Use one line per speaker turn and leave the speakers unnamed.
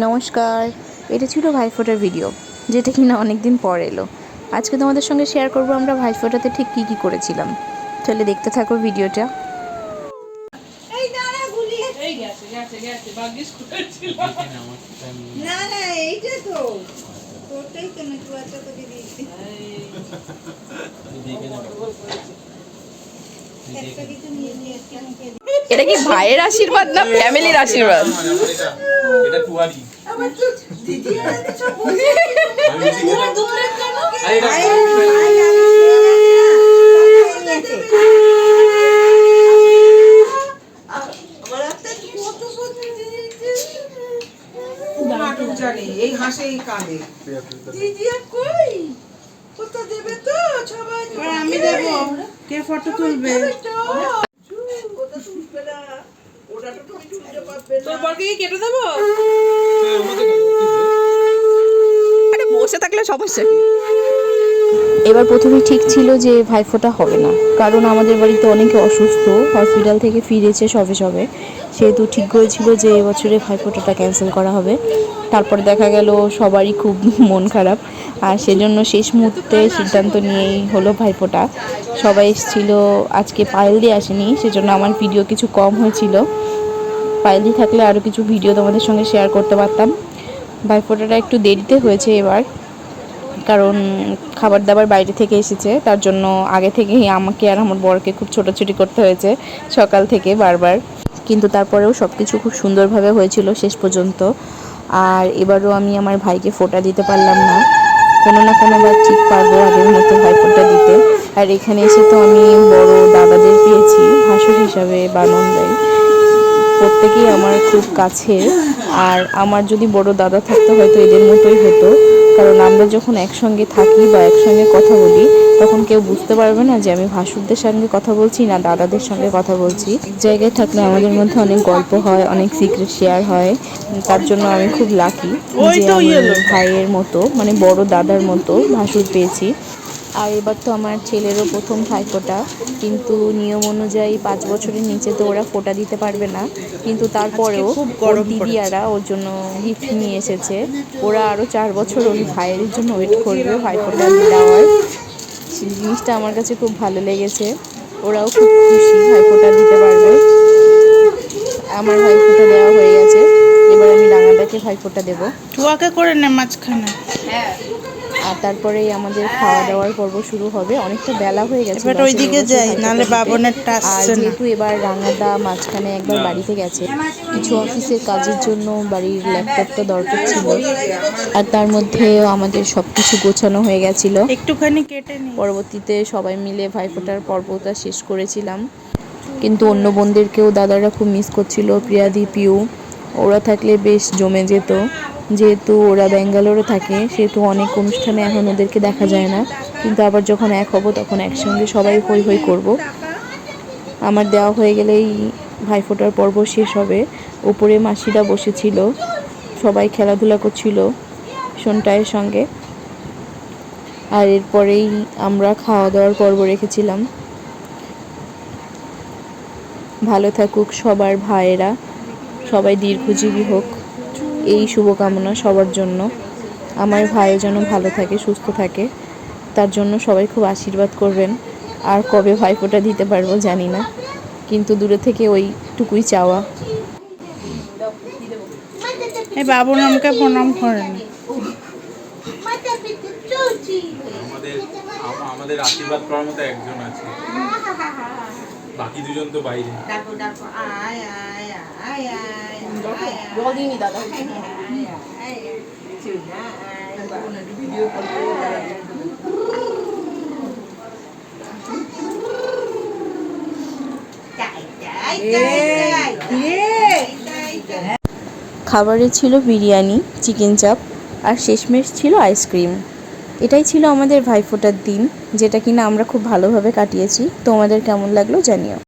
নমস্কার। এটা ছিল ভাইফোঁটার ভিডিও যেটা কিনা অনেক দিন পর এলো। আজকে তোমাদের সঙ্গে শেয়ার করব আমরা ভাইফোঁটাতে ঠিক কী কী করেছিলাম। তাহলে দেখতে থাকো ভিডিওটা
এই দাঁড়া গুলিয়ে
এই গেছে গেছে গেছে ভাগ্যিস করেছিল।
না না এইটা তো। তোরটাই তো না তুই আচ্ছা একটা কিছু নিয়ে নিয়ে।
এটা কি ভাইয়ের আশীর্বাদ না ফ্যামিলির আশীর্বাদ?
এটা টুয়ারি
এই হাসে এই কাঁদে কই কোথা দেবে তো সবাই আমি দেব। কে ফটো তুলবে ওটা তুলবে না ওটা তো তুমি তুলতে পারবে
তোর বরকে কি কেটে দেবো?
আরে বসে থাকলে সমস্যা কি? এবার প্রথমে ঠিক ছিল যে ভাইফোঁটা হবে না, কারণ আমাদের বাড়িতে অনেকে অসুস্থ, হসপিটাল থেকে ফিরেছে সবে সবে। সেহেতু ঠিক হয়েছিল যে এবছরে ভাইফোঁটাটা ক্যান্সেল করা হবে। তারপর দেখা গেল সবারই খুব মন খারাপ, আর সেজন্য শেষ মুহূর্তে সিদ্ধান্ত নিয়েই হলো ভাইফোঁটা। সবাই এসেছিল, আজকে পায়েল দিয়ে আসেনি, সেজন্য আমার ভিডিও কিছু কম হয়েছিল। পায়েল থাকলে আরও কিছু ভিডিও তোমাদের সঙ্গে শেয়ার করতে পারতাম। ভাইফোঁটাটা একটু দেরিতে হয়েছে এবার, কারণ খাবার দাবার বাইরে থেকে এসেছে, তার জন্য আগে থেকেই আমাকে আর আমার বরকে খুব ছোটাছুটি করতে হয়েছে, সকাল থেকে বারবার। কিন্তু তারপরেও সব কিছু খুব সুন্দরভাবে হয়েছিল শেষ পর্যন্ত। আর এবারও আমি আমার ভাইকে ফোঁটা দিতে পারলাম না। কোনো না কোনোবার ঠিক পারব আগের মতো ভাই ফোঁটা দিতে। আর এখানে এসে তো আমি বড় দাদাদের পেয়েছি, ভাসুর হিসাবে বানন্দাই প্রত্যেকেই আমার খুব কাছের। আর আমার যদি বড় দাদা থাকতো হয়তো এদের মতোই হতো। কারণ আমরা যখন একসঙ্গে থাকি বা একসঙ্গে কথা বলি তখন কেউ বুঝতে পারবে না যে আমি ভাসুরদের সঙ্গে কথা বলছি না দাদাদের সঙ্গে কথা বলছি। জায়গায় থাকলে আমাদের মধ্যে অনেক গল্প হয় অনেক সিক্রেট শেয়ার হয়। তার জন্য আমি খুব লাকি যে আমার ভাইয়ের মতো মানে বড় দাদার মতো ভাসুর পেয়েছি। আর এবার তো আমার ছেলেরও প্রথম ভাইফোঁটা কিন্তু নিয়ম অনুযায়ী পাঁচ বছরের নিচে তো ওরা ফোঁটা দিতে পারবে না। কিন্তু তারপরেও ওর দিদিয়ারা ওর জন্য গিফট নিয়ে এসেছে। ওরা আরও চার বছর ওর ভাইয়ের জন্য ওয়েট করবে ভাইফোঁটা দেওয়ার সেই জিনিসটা আমার কাছে খুব ভালো লেগেছে। ওরাও খুব খুশি ভাইফোঁটা দিতে পারবে। আমার ভাইফোঁটা দেওয়া হয়ে গেছে। এবার আমি রাঙাদাকে ভাইফোঁটা দেবো।
টুয়াকে করে নে মাঝখানে।
আর তারপরেই আমাদের খাওয়া দাওয়ার পর্ব শুরু হবে। অনেকটা বেলা হয়ে গেছে
এবার ওইদিকে যাই, নাহলে বাবনেরটা
আর যেহেতু এবার রাঙাদা মাঝখানে একবার বাড়িতে গেছে কিছু অফিসের কাজের জন্য বাড়ির ল্যাপটপটা দরকার ছিল। আর তার মধ্যেও আমাদের সব কিছু গোছানো হয়ে গেছিল।
একটুখানি কেটে নি
পরবর্তীতে সবাই মিলে ভাইফোঁটার পর্বটা শেষ করেছিলাম। কিন্তু অন্য বোনদেরকেও দাদারা খুব মিস করছিল প্রিয়াদি পিউ ওরা থাকলে বেশ জমে যেত। যেহেতু ওরা ব্যাঙ্গালোরে থাকে, সেহেতু অনেক অনুষ্ঠানে এখন ওদেরকে দেখা যায় না। কিন্তু আবার যখন এক হব, তখন একসঙ্গে সবাই হই হই করব। আমার দেওয়া হয়ে গেলেই ভাইফোঁটার পর্ব শেষ হবে। উপরে মাসিরা বসেছিল, সবাই খেলাধুলা করছিল সন্টায়ের সঙ্গে। আর এরপরেই আমরা খাওয়া দাওয়ার পর্ব রেখেছিলাম। ভালো থাকুক সবার ভাইয়েরা, সবাই দীর্ঘজীবী হোক। এই শুভকামনা সবার জন্য। আমার ভাইও যেন ভালো থাকে সুস্থ থাকে তার জন্য সবাই খুব আশীর্বাদ করবেন। আর কবে ভাইফোঁটা দিতে পারব জানি না কিন্তু দূরে থেকে ওইটুকুই চাওয়া।
এই বাবু নামকে প্রণাম করেন।
আমাদের আমাদের আশীর্বাদ করার মতো একজন বাকি দুজন তো বাইরে
ডাকো ডাকো আয় আয় আয় আয়
জল দিইনি দাদা খাবারে ছিল বিরিয়ানি চিকেন চাপ আর শেষমেশ ছিল আইসক্রিম এটাই ছিল আমাদের ভাইফোঁটার দিন, যেটা কিনা আমরা খুব ভালোভাবে কাটিয়েছি। তোমাদের কেমন লাগল জানিও।